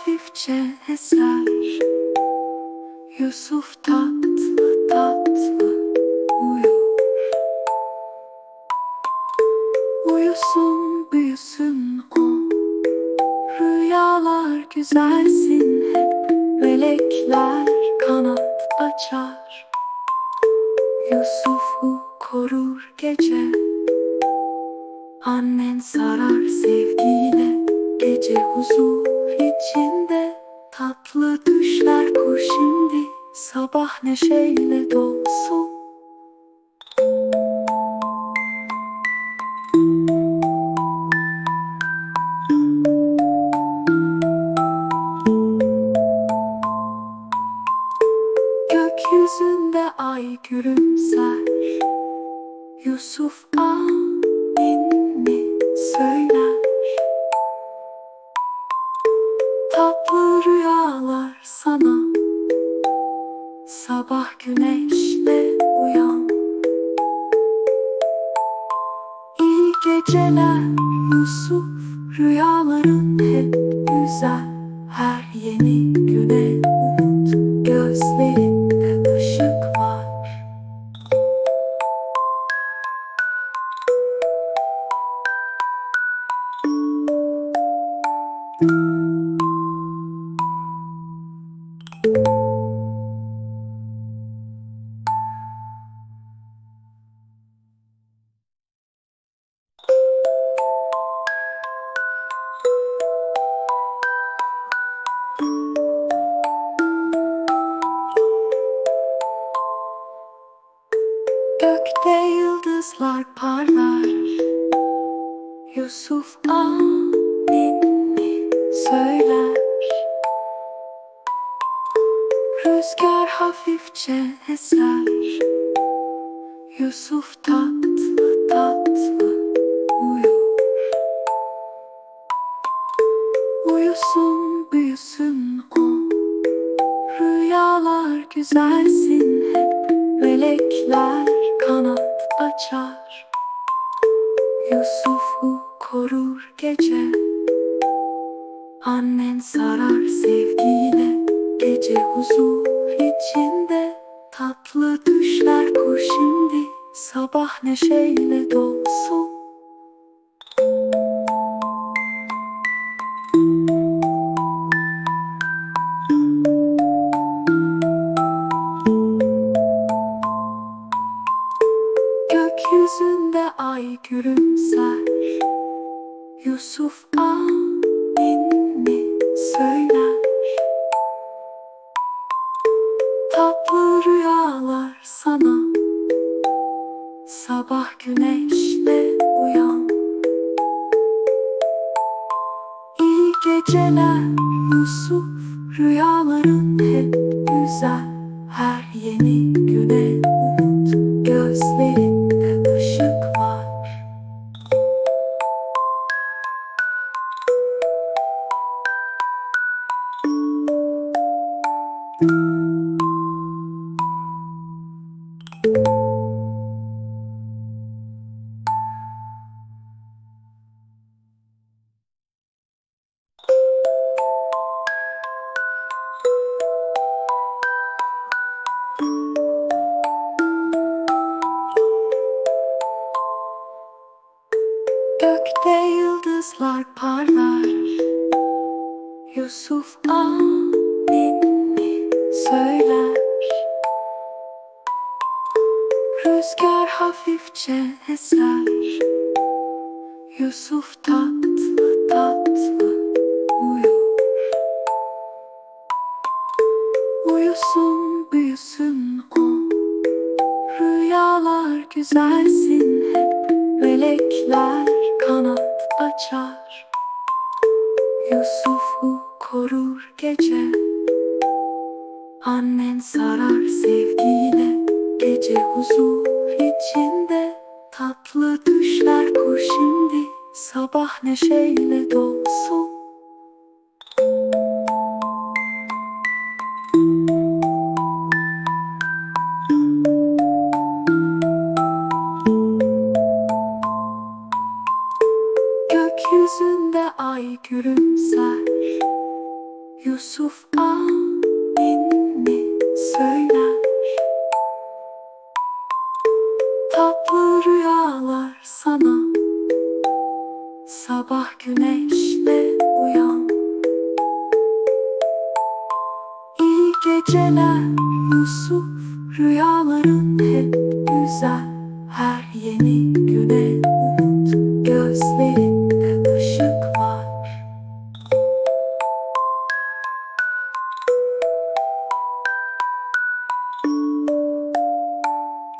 hafifçe eser. Yusuf tatlı tatlı uyur. Uyusun büyüsün o. Rüyalar güzelsin hep Melekler kanat açar. Yusuf'u korur gece. Annen sarar sevgiyle Gece huzur içinde Tatlı düşler kur şimdi. Sabah neşeyle dolsun. Gökyüzünde ay gülümser. Yusuf annemi geceler Yusuf Rüyaların hep güzel. Her yeni güne umut Gözlerinde ışık var. Gökte yıldızlar parlar. Yusuf annemi söyler. Rüzgar hafifçe eser. Yusuf tatlı tatlı uyur. Uyusun büyüsün o. Rüyalar güzelsin hep Melekler kanat açar. Yusuf'u korur gece. Annen sarar sevgiyle Gece huzur içinde. Tatlı düşler kur şimdi Sabah neşeyle dolsun Tatlı rüyalar sana. Sabah güneşle uyan. İyi geceler Yusuf. Rüyaların hep güzel. Her yeni güne Yusuf annemi söyler. Rüzgar hafifçe eser. Yusuf tatlı tatlı uyur. Uyusun büyüsün o. Rüyalar güzelsin hep. Melekler kanat açar. Yusuf'u korur gece. Annen sarar sevgiyle Gece huzur içinde. Tatlı düşler kur şimdi Sabah neşeyle dolsun. Gökyüzünde ay gülümser. Yusuf anneni söyler. Tatlı rüyalar sana. Sabah güneşle uyan. İyi geceler Yusuf. Rüyaların hep güzel. Her yeni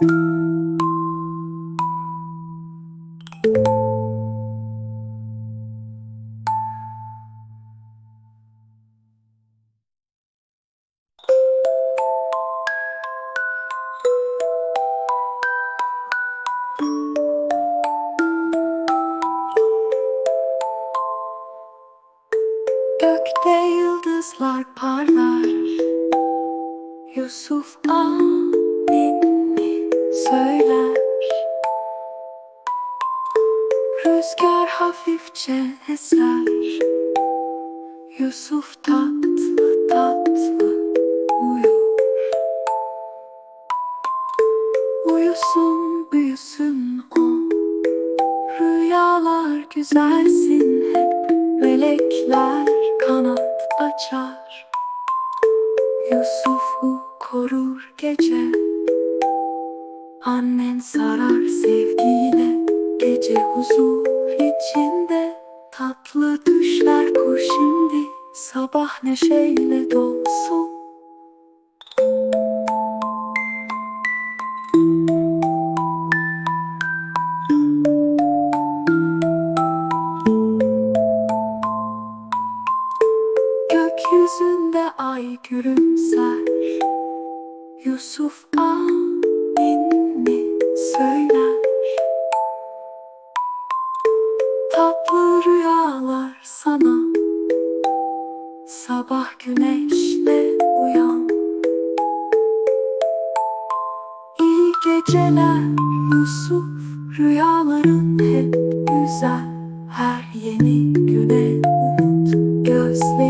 Gökte yıldızlar parlar. Yusuf aminni Rüzgar hafifçe eser. Yusuf tatlı tatlı uyur. Uyusun büyüsün o. Rüyalar güzelsin hep. Melekler kanat açar. Yusuf'u korur gece. Annen sarar sevgiyle Gece huzur içinde Tatlı düşler kur şimdi Sabah neşeyle dolsun güzel Her yeni güne umut Gözlerinde